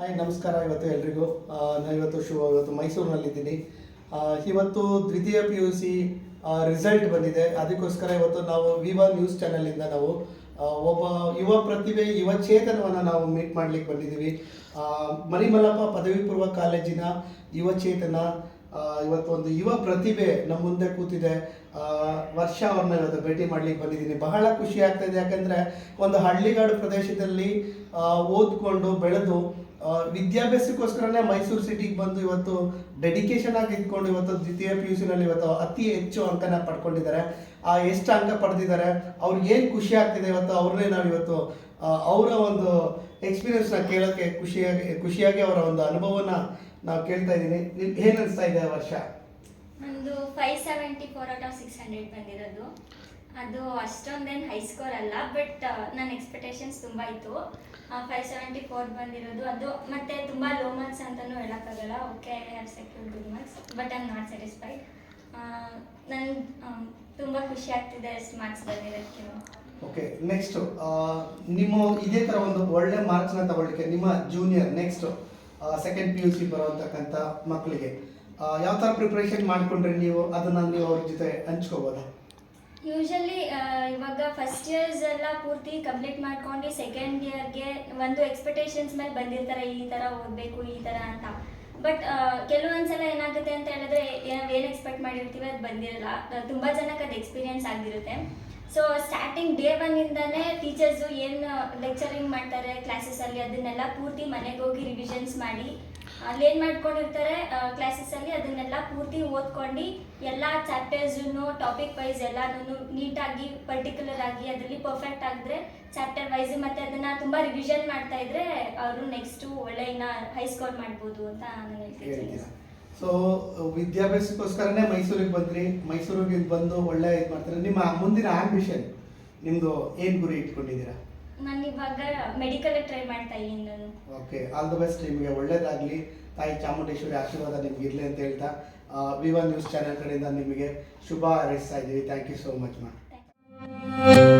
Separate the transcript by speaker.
Speaker 1: Hi, ನಮಸ್ಕಾರ ಇವತ್ತು ಎಲ್ರಿಗೂ. ನಾನು ಇವತ್ತು ಶು ಇವತ್ತು ಮೈಸೂರಿನಲ್ಲಿದ್ದೀನಿ. ಇವತ್ತು ದ್ವಿತೀಯ ಪಿ ಯು ಸಿ ರಿಸಲ್ಟ್ ಬಂದಿದೆ. ಅದಕ್ಕೋಸ್ಕರ ಇವತ್ತು ನಾವು ವಿವಾ ನ್ಯೂಸ್ ಚಾನಲಿಂದ ನಾವು ಒಬ್ಬ ಯುವ ಪ್ರತಿಭೆ, ಯುವ ಚೇತನವನ್ನು ನಾವು ಮೀಟ್ ಮಾಡ್ಲಿಕ್ಕೆ ಬಂದಿದ್ದೀವಿ. ಮರಿಮಲ್ಲಪ್ಪ ಪದವಿ ಪೂರ್ವ ಕಾಲೇಜಿನ ಯುವ ಚೇತನ ಇವತ್ತು ಒಂದು ಯುವ ಪ್ರತಿಭೆ ನಮ್ಮ ಮುಂದೆ ಕೂತಿದೆ. ವರ್ಷ ಅವ್ರನ್ನ ಇವತ್ತು ಭೇಟಿ ಮಾಡ್ಲಿಕ್ಕೆ ಬಂದಿದ್ದೀನಿ. ಬಹಳ ಖುಷಿ ಆಗ್ತಾ ಇದೆ. ಯಾಕಂದ್ರೆ ಒಂದು ಹಳ್ಳಿಗಾಡು ಪ್ರದೇಶದಲ್ಲಿ ಓದ್ಕೊಂಡು ಬೆಳೆದು ವಿದ್ಯಾಭ್ಯಾಸಕ್ಕೋಸ್ಕರನೇ ಮೈಸೂರು ಸಿಟಿಗೆ ಬಂದು ಇವತ್ತು ಡೆಡಿಕೇಶನ್ ಆಗಿ ಇದ್ಕೊಂಡು ಇವತ್ತು ದ್ವಿತೀಯ ಪಿ ಯು ಸಿನಲ್ಲಿ ಇವತ್ತು ಅತಿ ಹೆಚ್ಚು ಅಂಕನ ಪಡ್ಕೊಂಡಿದ್ದಾರೆ. ಆ, ಎಷ್ಟು ಅಂಕ ಪಡೆದಿದ್ದಾರೆ. ಅವ್ರಿಗೆ ಏನು ಖುಷಿ ಆಗ್ತಿದೆ ಇವತ್ತು? ಅವ್ರನ್ನೇ ನಾವು ಇವತ್ತು ಅವರ ಒಂದು ಎಕ್ಸ್ಪೀರಿಯನ್ಸ್ನ ಕೇಳೋಕ್ಕೆ ಖುಷಿಯಾಗಿ ಖುಷಿಯಾಗಿ ಅವರ ಒಂದು ಅನುಭವನ ನಾವು ಕೇಳ್ತಾ ಇದ್ದೀನಿ. ನಿಮ್ಗೆ ಏನು ಅನಿಸ್ತಾ ಇದೆ ವರ್ಷ?
Speaker 2: ಒಂದು five seventy four out of six hundred ಬಂದಿರೋದು. ಅದು ಅಷ್ಟೊಂದೇನು ಹೈ ಸ್ಕೋರ್ ಅಲ್ಲ ಬಟ್ ನನ್ನ ಎಕ್ಸ್ಪೆಕ್ಟೇಷನ್ಸ್ ತುಂಬ ಇತ್ತು. ಫೈವ್ ಸೆವೆಂಟಿ ಫೋರ್ ಬಂದಿರೋದು, ಅದು ಮತ್ತೆ ತುಂಬ ಲೋ ಮಾರ್ಕ್ಸ್ ಅಂತಲೂ ಹೇಳೋಕ್ಕಾಗಲ್ಲ. Okay I have secure good marks but I am not satisfied ನನ್ಗೆ ತುಂಬ ಖುಷಿ ಆಗ್ತಿದೆ ಎಷ್ಟು ಮಾರ್ಕ್ಸ್ ಬಂದಿರೋದಕ್ಕೆ
Speaker 1: ಓಕೆ ನೆಕ್ಸ್ಟ್ ನಿಮ್ಮ ಇದೇ ಥರ ಒಂದು ಒಳ್ಳೆ ಮಾರ್ಕ್ಸ್ನ ತಗೊಳ್ಳಿಕ್ಕೆ ನಿಮ್ಮ junior next second P U C ಬರುವಂತಕ್ಕಂಥ ಮಕ್ಕಳಿಗೆ ಯಾವ ಥರ ಪ್ರಿಪ್ರೇಷನ್ ಮಾಡ್ಕೊಂಡ್ರೆ ನೀವು ಅದನ್ನ ನೀವು ಅವ್ರ ಜೊತೆ ಹಂಚ್ಕೋಬೋದಾ?
Speaker 2: ಯೂಶಲಿ ಇವಾಗ ಫಸ್ಟ್ ಇಯರ್ಸ್ ಎಲ್ಲ ಪೂರ್ತಿ ಕಂಪ್ಲೀಟ್ ಮಾಡ್ಕೊಂಡು ಸೆಕೆಂಡ್ ಇಯರ್ಗೆ ಒಂದು ಎಕ್ಸ್ಪೆಕ್ಟೇಷನ್ಸ್ ಮೇಲೆ ಬಂದಿರ್ತಾರೆ, ಈ ಥರ ಓದಬೇಕು, ಈ ಥರ ಅಂತ. ಬಟ್ ಕೆಲವೊಂದ್ಸಲ ಏನಾಗುತ್ತೆ ಅಂತ ಹೇಳಿದ್ರೆ ಏನು ಎಕ್ಸ್ಪೆಕ್ಟ್ ಮಾಡಿರ್ತೀವಿ, ಅದು ಬಂದಿರಲ್ಲ. ತುಂಬ ಜನಕ್ಕೆ ಅದು ಎಕ್ಸ್ಪೀರಿಯನ್ಸ್ ಆಗಿರುತ್ತೆ ಸೊ ಸ್ಟಾರ್ಟಿಂಗ್ ಡೇ ಒನ್ನಿಂದನೇ ಟೀಚರ್ಸು ಏನು ಲೆಕ್ಚರಿಂಗ್ ಮಾಡ್ತಾರೆ ಕ್ಲಾಸಸಲ್ಲಿ ಅದನ್ನೆಲ್ಲ ಪೂರ್ತಿ ಮನೆಗೆ ಹೋಗಿ ರಿವಿಷನ್ಸ್ ಮಾಡಿ. ಅಲ್ಲಿ ಮಾಡ್ಕೊಂಡಿರ್ತಾರೆ ಮಾಡ್ಕೊಂಡಿರ್ತಾರೆ ಕ್ಲಾಸಸ್ಸಲ್ಲಿ ಅದನ್ನೆಲ್ಲ ಪೂರ್ತಿ ಓದ್ಕೊಂಡು ಎಲ್ಲ ಚಾಪ್ಟರ್ಸನ್ನು ಟಾಪಿಕ್ ವೈಸ್ ಎಲ್ಲಾನು ನೀಟಾಗಿ ಪರ್ಟಿಕ್ಯುಲರ್ ಆಗಿ, ಅದರಲ್ಲಿ ಪರ್ಫೆಕ್ಟ್ ಆಗಿದ್ರೆ ಚಾಪ್ಟರ್ ವೈಸ್ ಮತ್ತೆ ಅದನ್ನ ತುಂಬಾ ರಿವಿಷನ್ ಮಾಡ್ತಾ ಇದ್ರೆ, ಅವರು ನೆಕ್ಸ್ಟ್ ಒಳ್ಳೆ ಇನ್ನ ಹೈ ಸ್ಕೋರ್ ಮಾಡ್ಬೋದು ಅಂತ ನಾನು ಹೇಳ್ತೀನಿ
Speaker 1: ಸೊ ವಿದ್ಯಾಭ್ಯಾಸಕ್ಕೋಸ್ಕರನೇ ಮೈಸೂರಿಗೆ ಬಂದ್ರಿ. ಮೈಸೂರಿಗೆ ಬಂದು ಒಳ್ಳೆ ಇದು ಮಾಡ್ತಾರೆ. ನಿಮ್ಮ ಮುಂದಿನ ಆಂಬಿಷನ್ ನಿಮ್ಮದು ಏನು ಗುರಿ ಇಟ್ಕೊಂಡಿದ್ದೀರಾ?
Speaker 2: ನಾನು ಇವಾಗ ಮೆಡಿಕಲ್ ಟ್ರೈ ಮಾಡ್ತಾ ಇದ್ದೀನಿ ನಾನು.
Speaker 1: ಓಕೆ ಆಲ್ ದ ಬೆಸ್ಟ್ ನಿಮಗೆ ಒಳ್ಳೇದಾಗಲಿ. ತಾಯಿ ಚಾಮುಂಡೇಶ್ವರಿ ಆಶೀರ್ವಾದ ನಿಮ್ಗೆ ಇರಲಿ ಅಂತ ಹೇಳ್ತಾ ವಿವಾ ನ್ಯೂಸ್ ಚಾನೆಲ್ ಕಡೆಯಿಂದ ನಿಮಗೆ ಶುಭ ಹಾರೈಸ್ತಾ ಇದ್ದೀವಿ. ಥ್ಯಾಂಕ್ ಯು ಸೋ ಮಚ್ ಮಾ
Speaker 2: Thank you.